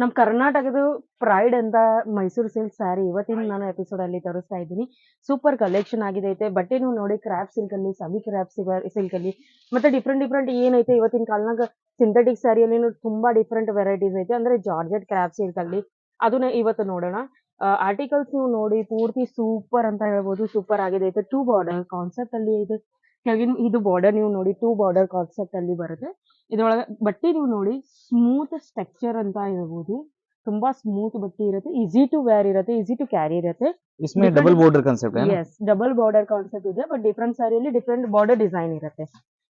ನಮ್ ಕರ್ನಾಟಕದ ಪ್ರೈಡ್ ಅಂತ ಮೈಸೂರು ಸಿಲ್ಕ್ ಸ್ಯಾರಿ ಇವತ್ತಿನ ನಾನು ಎಪಿಸೋಡ್ ಅಲ್ಲಿ ತೋರಿಸ್ತಾ ಇದ್ದೀನಿ. ಸೂಪರ್ ಕಲೆಕ್ಷನ್ ಆಗಿದೆ ಐತೆ ಬಟ್ಟೆ ನೀವು ನೋಡಿ ಕ್ರಾಪ್ ಸಿಲ್ಕ್ ಅಲ್ಲಿ, ಸವಿ ಸಿಲ್ಕ್ ಅಲ್ಲಿ ಮತ್ತೆ ಡಿಫ್ರೆಂಟ್ ಡಿಫ್ರೆಂಟ್ ಏನೈತೆ ಇವತ್ತಿನ ಕಾಲನಾಗ ಸಿಂಥೆಟಿಕ್ ಸ್ಯಾರಿಯಲ್ಲಿ ತುಂಬಾ ಡಿಫ್ರೆಂಟ್ ವೆರೈಟೀಸ್ ಐತೆ. ಅಂದ್ರೆ ಜಾರ್ಜೆಟ್ ಕ್ರಾಪ್ ಸಿಲ್ಕ್ ಅಲ್ಲಿ. ಅದನ್ನ ಇವತ್ತು ನೋಡೋಣ. ಆರ್ಟಿಕಲ್ಸ್ ನೀವು ನೋಡಿ, ಪೂರ್ತಿ ಸೂಪರ್ ಅಂತ ಹೇಳ್ಬೋದು. ಸೂಪರ್ ಆಗಿದೆ ಐತೆ ಟೂ ಬಾರ್ಡರ್ ಕಾನ್ಸೆಪ್ಟ್ ಅಲ್ಲಿ ಇದು. ಕೆಳಗಿನ ಇದು ಬಾರ್ಡರ್ ನೀವು ನೋಡಿ ಟೂ ಬಾರ್ಡರ್ ಕಾನ್ಸೆಪ್ಟ್ ಅಲ್ಲಿ ಬರುತ್ತೆ ಇದ್ರೊಳಗೆ ಬಟ್ಟೆ ನೀವು ನೋಡಿ ಸ್ಮೂತ್ ಸ್ಟ್ರಕ್ಚರ್ ಅಂತ ಹೇಳ್ಬೋದು ತುಂಬಾ ಸ್ಮೂತ್ ಬಟ್ಟೆ ಇರುತ್ತೆ ಈಸಿ ಟು ವೇರ್ ಇರುತ್ತೆ ಈಸಿ ಟು ಕ್ಯಾರಿ ಇರುತ್ತೆ इसमें Different- डबल बॉर्डर कंसेप्ट है ना ಎಸ್ ಡಬಲ್ ಬಾರ್ಡರ್ ಕಾನ್ಸೆಪ್ಟ್ ಇದೆ ಬಟ್ ಡಿಫ್ರೆಂಟ್ ಸ್ಯಾರಿಯಲ್ಲಿ ಡಿಫ್ರೆಂಟ್ ಬಾರ್ಡರ್ ಡಿಸೈನ್ ಇರುತ್ತೆ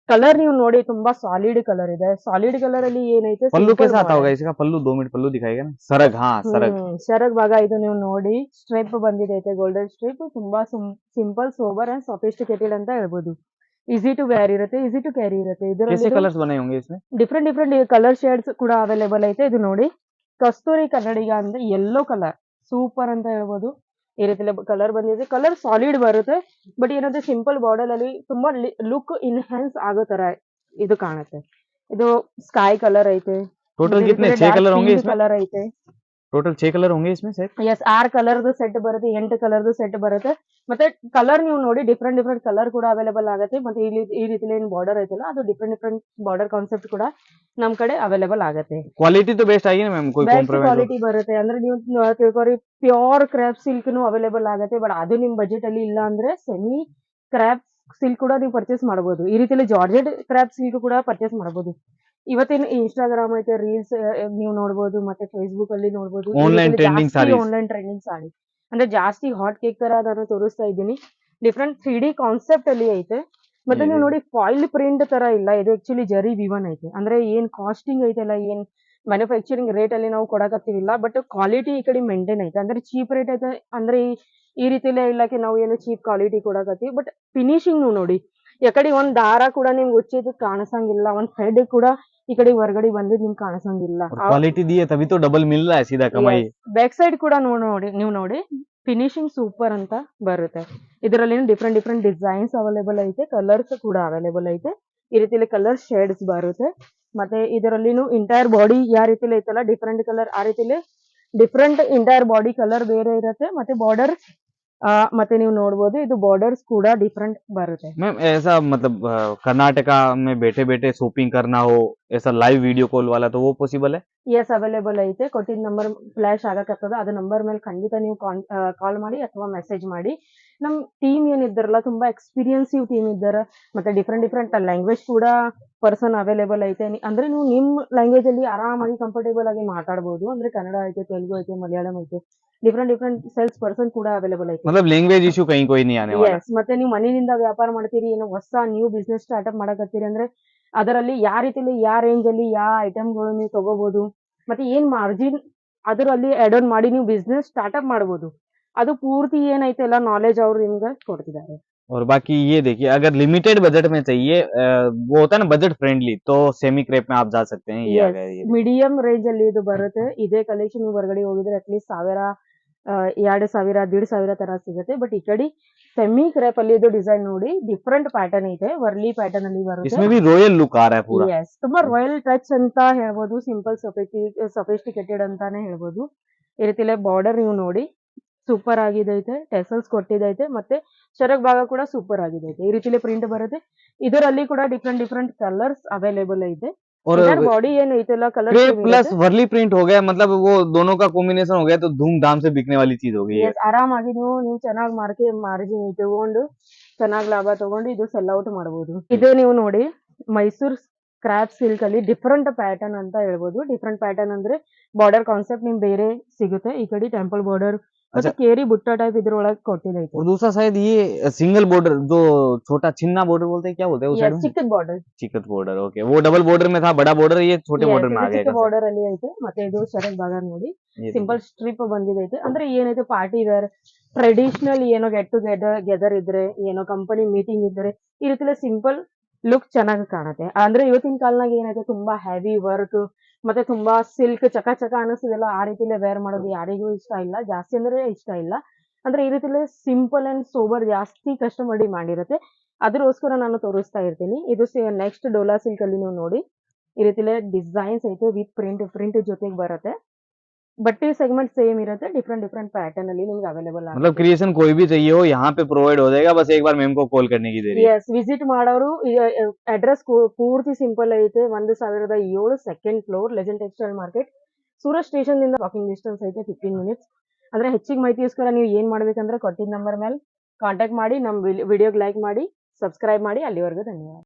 ಕಲರ್ ನೀವು ನೋಡಿ ತುಂಬಾ ಸಾಲಿಡ್ ಕಲರ್ ಇದೆ ಸಾಲಿಡ್ ಕಲರ್ ಅಲ್ಲಿ ಏನೈತೆ पल्लू simple कैसा आता border. होगा इसका पल्लू दो मिनट पल्लू दिखाएगा ना सरग हाँ सरग ಹ್ಮ್, ಶರಗ್ ಭಾಗ ಇದು ನೀವು ನೋಡಿ ಸ್ಟ್ರೈಪ್ ಬಂದಿದೆ ಗೋಲ್ಡನ್ ಸ್ಟ್ರೈಪ್ ತುಂಬಾ ಸಿಂಪಲ್ ಸೋಬರ್ ಅಂಡ್ ಸೊಫಿಸ್ಟಿಕೇಟೆಡ್ ಅಂತ ಹೇಳ್ಬೋದು ಈಸಿ ಟು ವೇರ್ ಇರುತ್ತೆ ಈಸಿ ಟು ಕ್ಯಾರಿ ಇರುತ್ತೆ कैसे ಇದರಲ್ಲಿ कलर्स बने होंगे इसमें ಡಿಫ್ರೆಂಟ್ ಡಿಫ್ರೆಂಟ್ ಕಲರ್ ಶೇಡ್ಸ್ ಕೂಡ ಅವೈಲೇಬಲ್ ಐತೆ ಇದು ನೋಡಿ ಕಸ್ತೂರಿ ಕನ್ನಡಿಗ ಅಂದ್ರೆ ಯೆಲ್ಲೋ ಕಲರ್ ಸೂಪರ್ ಅಂತ ಹೇಳ್ಬೋದು ಈ ರೀತಿ ಕಲರ್ ಬಂದಿದೆ ಕಲರ್ ಸಾಲಿಡ್ ಬರುತ್ತೆ ಬಟ್ ಏನಂದ್ರೆ ಸಿಂಪಲ್ ಬಾರ್ಡರ್ ಅಲ್ಲಿ ತುಂಬಾ ಲುಕ್ ಇನ್ಹ್ಯಾನ್ಸ್ ಆಗೋ ತರ ಇದು ಕಾಣುತ್ತೆ ಇದು ಸ್ಕೈ ಕಲರ್ ಐತೆ टोटल कितने छह कलर होंगे इसमें ಕಲರ್ ಐತೆ ಟೋಟಲ್ ಛೇ ಕಲರ್ ಹೋಗಿ ಇಸ್ಮೇ ಸರ್ ಎಸ್ ಆರ್ ಕಲರ್ದು ಸೆಟ್ ಬರುತ್ತೆ ಎಂಟು ಕಲರ್ದು ಸೆಟ್ ಬರುತ್ತೆ ಮತ್ತೆ ಕಲರ್ ನೀವು ನೋಡಿ ಡಿಫ್ರೆಂಟ್ ಡಿಫ್ರೆಂಟ್ ಕಲರ್ ಕೂಡ ಅವೈಲೇಬಲ್ ಆಗುತ್ತೆ ಮತ್ತೆ ಇಲ್ಲಿ ಈ ರೀತಿ ಏನು ಬಾರ್ಡರ್ ಐತಲ್ಲ ಅದು ಡಿಫ್ರೆಂಟ್ ಡಿಫ್ರೆಂಟ್ ಬಾರ್ಡರ್ ಕಾನ್ಸೆಪ್ಟ್ ಕೂಡ ನಮ್ ಕಡೆ ಅವೈಲೇಬಲ್ ಆಗುತ್ತೆ ಕ್ವಾಲಿಟಿ ಬೆಸ್ಟ್ ಆಗಿ ಕ್ವಾಲಿಟಿ ಬರುತ್ತೆ ಅಂದ್ರೆ ನೀವು ತಿಳ್ಕೊರಿ ಪ್ಯೂರ್ ಕ್ರಾಪ್ ಸಿಲ್ಕ್ ನು ಅವೈಲೇಬಲ್ ಆಗುತ್ತೆ ಬಟ್ ಅದು ನಿಮ್ ಬಜೆಟ್ ಅಲ್ಲಿ ಇಲ್ಲ ಅಂದ್ರೆ ಸೆಮಿ ಕ್ರಾಪ್ ಸಿಲ್ಕ್ ಕೂಡ ನೀವು ಪರ್ಚೇಸ್ ಮಾಡಬಹುದು ಈ ರೀತಿಲಿ ಜಾರ್ಜೆಟ್ ಕ್ರಾಪ್ ಸಿಲ್ಕ್ ಕೂಡ ಪರ್ಚೇಸ್ ಮಾಡಬಹುದು ಇವತ್ತಿನ ಇನ್ಸ್ಟಾಗ್ರಾಮ್ ಐತೆ ರೀಲ್ಸ್ ನೀವು ನೋಡಬಹುದು ಮತ್ತೆ ಫೇಸ್ಬುಕ್ ಅಲ್ಲಿ ನೋಡಬಹುದು Online trending sarees. Online trending sari ಅಂದ್ರೆ ಜಾಸ್ತಿ ಹಾಟ್ ಕೇಕ್ ತರ ಅದನ್ನ ತೋರಿಸ್ತಾ ಇದ್ದೀನಿ. ಡಿಫ್ರೆಂಟ್ ತ್ರೀ ಡಿ ಕಾನ್ಸೆಪ್ಟ್ ಅಲ್ಲಿ ಐತೆ. ಮತ್ತೆ ನೀವು ನೋಡಿ ಫಾಯಿಲ್ ಪ್ರಿಂಟ್ ತರ ಇಲ್ಲ ಇದು ಆಕ್ಚುಲಿ ಜರಿ ವಿವನ್ ಐತೆ. ಅಂದ್ರೆ ಏನ್ ಕಾಸ್ಟಿಂಗ್ ಐತಲ್ಲ ಏನ್ ಮ್ಯಾನುಫ್ಯಾಕ್ಚರಿಂಗ್ ರೇಟ್ ಅಲ್ಲಿ ನಾವು ಕೊಡಕತ್ತೀವಿಲ್ಲ ಬಟ್ ಕ್ವಾಲಿಟಿ ಈ ಕಡೆ ಮೇಂಟೈನ್ ಐತೆ. ಅಂದ್ರೆ ಚೀಪ್ ರೇಟ್ ಐತೆ ಅಂದ್ರೆ ಈ- ಈ ರೀತಿಲೇ ಇಲ್ಲಕ್ಕೆ ನಾವು ಏನು ಚೀಪ್ ಕ್ವಾಲಿಟಿ ಕೊಡಕತ್ತೀವಿ. ಬಟ್ ಫಿನಿಶಿಂಗ್ ನೀವು ನೋಡಿ ಯಾಕಡೆ ಒಂದ್ ದಾರ ಕೂಡ ನಿಮ್ಗೆ ಉಚ್ಚಿದ್ ಕಾಣಿಸಂಗಿಲ್ಲ ಒಂದ್ ಥ್ರೆಡ್ ಕೂಡ ಈ ಕಡೆ ಹೊರಗಡೆ ಬಂದಿದ್ ನಿಮ್ಗೆ ಕಾಣಿಸಂಗಿಲ್ಲ और क्वालिटी दी है तभी तो डबल मिल रहा है सीधा कमाई ಬ್ಯಾಕ್ ಸೈಡ್ ಕೂಡ ನೋಡ್ ನೋಡಿ ನೀವು ನೋಡಿ ಫಿನಿಶಿಂಗ್ ಸೂಪರ್ ಅಂತ ಬರುತ್ತೆ ಇದರಲ್ಲಿ ಡಿಫ್ರೆಂಟ್ ಡಿಫ್ರೆಂಟ್ ಡಿಸೈನ್ಸ್ ಅವೈಲೇಬಲ್ ಐತೆ ಕಲರ್ಸ್ ಕೂಡ ಅವೈಲೇಬಲ್ ಐತೆ ಈ ರೀತಿಲಿ ಕಲರ್ ಶೇಡ್ಸ್ ಬರುತ್ತೆ ಮತ್ತೆ ಇದರಲ್ಲಿನು ಇಂಟೈರ್ ಬಾಡಿ ಯಾವ ರೀತಿಲಿ ಐತಲ್ಲ ಡಿಫ್ರೆಂಟ್ ಕಲರ್ ಆ ರೀತಿಲಿ ಡಿಫ್ರೆಂಟ್ ಇಂಟೈರ್ ಬಾಡಿ ಕಲರ್ ಬೇರೆ ಇರುತ್ತೆ ಮತ್ತೆ ಬಾರ್ಡರ್ ಮತ್ತೆ ನೀವು ನೋಡ್ಬೋದು ಇದು ಬಾರ್ಡರ್ಸ್ ಕೂಡ ಡಿಫ್ರೆಂಟ್ ಬರುತ್ತೆ मैम ऐसा मतलब अ, कर्नाटका में बैठे बैठे शॉपिंग करना हो ऐसा लाइव वीडियो कॉल वाला तो वो पॉसिबल है ಎಸ್ ಅವೈಲೇಬಲ್ ಐತೆ ಕೊಟ್ಟಿದ್ದ ನಂಬರ್ ಫ್ಲಾಶ್ ಆಗಕತ್ತದ ಅದು ನಂಬರ್ ಮೇಲೆ ಖಂಡಿತ ನೀವು ಕಾಲ್ ಮಾಡಿ ಅಥವಾ ಮೆಸೇಜ್ ಮಾಡಿ ನಮ್ ಟೀಮ್ ಏನಿದ್ದಾರಲ್ಲ ತುಂಬಾ ಎಕ್ಸ್ಪೀರಿಯನ್ಸಿವ್ ಟೀಮ್ ಇದ್ದಾರೆ ಮತ್ತೆ ಡಿಫ್ರೆಂಟ್ ಡಿಫ್ರೆಂಟ್ ಲ್ಯಾಂಗ್ವೇಜ್ ಕೂಡ ಪರ್ಸನ್ ಅವೈಲೇಬಲ್ ಐತೆ ನಿ- ಅಂದ್ರೆ ನೀವು ನಿಮ್ ಲ್ಯಾಂಗ್ವೇಜ್ ಅಲ್ಲಿ ಆರಾಮಾಗಿ ಕಂಫರ್ಟೇಬಲ್ ಆಗಿ ಮಾತಾಡ್ಬೋದು ಅಂದ್ರೆ ಕನ್ನಡ ಐತೆ ತೆಲುಗು ಐತೆ ಮಲಯಾಳಂ ಐತೆ ಡಿಫ್ರೆಂಟ್ ಡಿಫ್ರೆಂಟ್ ಸೇಲ್ಸ್ ಪರ್ಸನ್ ಕೂಡ ಅವೈಲೇಬಲ್ ಐತೆ मतलब लैंग्वेज इशू कहीं कोई नहीं आने वाला ಎಸ್ ಮತ್ತೆ ನೀವು ಮನೆಯಿಂದ ವ್ಯಾಪಾರ ಮಾಡ್ತೀರಿ ಏನೋ ಹೊಸ ನ್ಯೂ ಬಿಸ್ನೆಸ್ ಸ್ಟಾರ್ಟ್ಅಪ್ ಮಾಡಕತ್ತೀರಿ ಅಂದ್ರೆ ಅದರಲ್ಲಿ ಯಾವ ರೀತಿಲಿ ಯಾವ ರೇಂಜ್ ಅಲ್ಲಿ ಯಾವ ಐಟಮ್ಗಳು ನೀವು ತಗೋಬಹುದು ಮತ್ತೆ ಏನ್ ಮಾರ್ಜಿನ್ ಅದರಲ್ಲಿ ಆಡ್ ಆನ್ ಮಾಡಿ ನೀವು ಬಿಸ್ನೆಸ್ ಸ್ಟಾರ್ಟ್ಅಪ್ ಮಾಡಬಹುದು ಅದು ಪೂರ್ತಿ ಏನೈತೆ ಎಲ್ಲ ನಾಲೆಜ್ ಅವ್ರು ನಿಮ್ಗೆ ಕೊಡ್ತಿದ್ದಾರೆ और बाकी ये देखिए अगर लिमिटेड बजट में चाहिए अ, वो होता है ना बजट फ्रेंडली तो सेमी क्रेप में आप जा सकते हैं ये आ गया ये ಮೀಡಿಯಂ ರೇಂಜ್ ಅಲ್ಲಿ ಇದು ಬರುತ್ತೆ ಇದೇ ಕಲೆಕ್ಷನ್ ಹೊರಗಡೆ ಹೋಗಿದ್ರೆ ಅಟ್ಲೀಸ್ಟ್ ಸಾವಿರ ಆ, ಎರಡು ಸಾವಿರ ದೀಡ್ ಸಾವಿರ ತರ ಸಿಗುತ್ತೆ. ಬಟ್ ಈ ಕಡೆ ಸೆಮಿ ಕ್ರೇಪ್ ಅಲ್ಲಿ ಇದು ಡಿಸೈನ್ ನೋಡಿ ಡಿಫ್ರೆಂಟ್ ಪ್ಯಾಟರ್ನ್ ಇದೆ ವರ್ಲಿ ಪ್ಯಾಟರ್ನ್ ಅಲ್ಲಿ ಬರುತ್ತೆ. ರಾಯಲ್ ಲುಕ್ ಆ ಎಸ್ ತುಂಬಾ ರಾಯಲ್ ಟಚ್ ಅಂತ ಹೇಳ್ಬೋದು. ಸಿಂಪಲ್ ಸೊಫಿಸ್ಟಿಕೇಟೆಡ್ ಅಂತಾನೆ ಹೇಳ್ಬೋದು. ಈ ರೀತಿಲೇ ಬಾರ್ಡರ್ ನೀವು ನೋಡಿ. ಸೂಪರ್ ಆಗಿದೈತೆ. ಟೆಸಲ್ಸ್ ಕೊಟ್ಟಿದೈತೆ. ಮತ್ತೆ ಚರಕ್ ಭಾಗ ಕೂಡ ಸೂಪರ್ ಆಗಿದೈತೆ. ಈ ರೀತಿಲಿ ಪ್ರಿಂಟ್ ಬರುತ್ತೆ. ಇದರಲ್ಲಿ ಕೂಡ ಡಿಫ್ರೆಂಟ್ ಡಿಫ್ರೆಂಟ್ ಕಲರ್ಸ್ ಅವೈಲೇಬಲ್ ಐತೆ. और ಬಾಡಿ ಏನ್ ಐತಲ್ಲ colour crepe plus Warli print हो गया मतलब वो दोनों का कॉम्बिनेशन हो गया तो धूमधाम से बिकने वाली चीज हो गई है ಆರಾಮಾಗಿ ನೀವು ನೀವು ಚೆನ್ನಾಗಿ ಮಾರ್ಕೆ ಮಾರ್ಜಿನ್ ತಗೊಂಡು ಚೆನ್ನಾಗಿ ಲಾಭ ತಗೊಂಡು ಇದು ಸೆಲ್ ಔಟ್ ಮಾಡಬಹುದು ಇದು ನೀವು ನೋಡಿ ಮೈಸೂರ್ ಕ್ರಾಪ್ ಸಿಲ್ಕ್ ಅಲ್ಲಿ ಡಿಫ್ರೆಂಟ್ ಪ್ಯಾಟರ್ನ್ ಅಂತ ಹೇಳ್ಬೋದು ಡಿಫ್ರೆಂಟ್ ಪ್ಯಾಟರ್ನ್ ಅಂದ್ರೆ ಬಾರ್ಡರ್ ಕಾನ್ಸೆಪ್ಟ್ ನಿಮ್ ಬೇರೆ ಸಿಗುತ್ತೆ ಈ ಕಡೆ ಟೆಂಪಲ್ ಬಾರ್ಡರ್ ಮತ್ತೆ अच्छा। ಕೇರಿ ಬುಟ್ಟ ಟೈಪ್ ಇದ್ರೊಳಗೆ ಕೊಟ್ಟಿದೈತೆ और दूसरा शायद ये सिंगल बॉर्डर जो छोटा छिन्ना बॉर्डर बोलते हैं क्या बोलते हैं उस साइड में ಚಿಕ್ಕದ ಬಾರ್ಡರ್ चिकत बॉर्डर ओके वो डबल बॉर्डर में था बड़ा बॉर्डर ये छोटे बॉर्डर में आ ಚಿಕ್ಕ गया ಬಾರ್ಡರ್ ಅಲ್ಲಿ ಐತೆ ಮತ್ತೆ ಇದು ಶರತ್ ಭಾಗ ನೋಡಿ ये ಸಿಂಪಲ್ ಸ್ಟ್ರಿಪ್ ಬಂದಿದೈತೆ ಅಂದ್ರೆ ಏನೈತೆ ಪಾರ್ಟಿ ವೇರ್ ಟ್ರೆಡಿಷನಲ್ ಏನೋ ಗೆಟ್ ಟುಗೆದರ್ ಗೆದರ್ ಇದ್ರೆ ಏನೋ ಕಂಪನಿ ಮೀಟಿಂಗ್ ಇದ್ರೆ ಈ ರೀತಿಲಿ ಸಿಂಪಲ್ ಲುಕ್ ಚೆನ್ನಾಗಿ ಕಾಣುತ್ತೆ. ಅಂದ್ರೆ ಇವತ್ತಿನ ಕಾಲನಾಗ ಏನೈತೆ ತುಂಬಾ ಹೆವಿ ವರ್ಕ್ ಮತ್ತೆ ತುಂಬಾ ಸಿಲ್ಕ್ ಚಕ ಚಕ ಅನಿಸ್ತದಲ್ಲ ಆ ರೀತಿಲೇ ವೇರ್ ಮಾಡೋದು ಯಾರಿಗೂ ಇಷ್ಟ ಇಲ್ಲ. ಜಾಸ್ತಿ ಅಂದ್ರೆ ಇಷ್ಟ ಇಲ್ಲ. ಅಂದ್ರೆ ಈ ರೀತಿಲೇ ಸಿಂಪಲ್ ಅಂಡ್ ಸೋಬರ್ ಜಾಸ್ತಿ ಕಸ್ಟಮರ್ ಡಿಮಾಂಡ್ ಇರುತ್ತೆ ಅದ್ರೋಸ್ಕರ ನಾನು ತೋರಿಸ್ತಾ ಇರ್ತೀನಿ. ಇದು ನೆಕ್ಸ್ಟ್ ಡೋಲಾ ಸಿಲ್ಕ್ ಅಲ್ಲಿ ನೀವು ನೋಡಿ. ಈ ರೀತಿಲೇ ಡಿಸೈನ್ಸ್ ಐತೆ ವಿತ್ ಪ್ರಿಂಟ್ ಪ್ರಿಂಟ್ ಜೊತೆಗೆ ಬರುತ್ತೆ. ಬಟ್ಟೆ ಸೆಗ್ಮೆಂಟ್ ಸೇಮ್ ಇರುತ್ತೆ ಡಿಫ್ರೆಂಟ್ ಡಿಫ್ರೆಂಟ್ ಪ್ಯಾಟರ್ನ್ ಅಲ್ಲಿ ನಿಮ್ಗೆ ಅವೈಲೇಬಲ್ मतलब क्रिएशन कोई भी चाहिए हो यहाँ पे प्रोवाइड हो जाएगा बस एक बार मैम को कॉल करने की देरी है ಎಸ್ ವಿಸಿಟ್ ಮಾಡೋರು ಅಡ್ರೆಸ್ ಪೂರ್ತಿ ಸಿಂಪಲ್ ಐತೆ ಒಂದು ಸಾವಿರದ ಏಳು second floor Legend textile market Surat station ಇಂದ ವಾಕಿಂಗ್ ಡಿಸ್ಟೆನ್ಸ್ ಐತೆ ಫಿಫ್ಟೀನ್ ಮಿನಿಟ್ಸ್ ಅಂದ್ರೆ ಹೆಚ್ಚಿಗೆ ಮಾಹಿತಿಗೋಸ್ಕರ ನೀವು ಏನ್ ಮಾಡ್ಬೇಕಂದ್ರೆ ಕೊಟ್ಟಿದ್ದ ನಂಬರ್ ಮೇಲೆ ಕಾಂಟ್ಯಾಕ್ಟ್ ಮಾಡಿ ನಮ್ಮ ವಿಡಿಯೋಗೆ ಲೈಕ್ ಮಾಡಿ ಸಬ್ಸ್ಕ್ರೈಬ್ ಮಾಡಿ ಅಲ್ಲಿವರೆಗೂ ಧನ್ಯವಾದ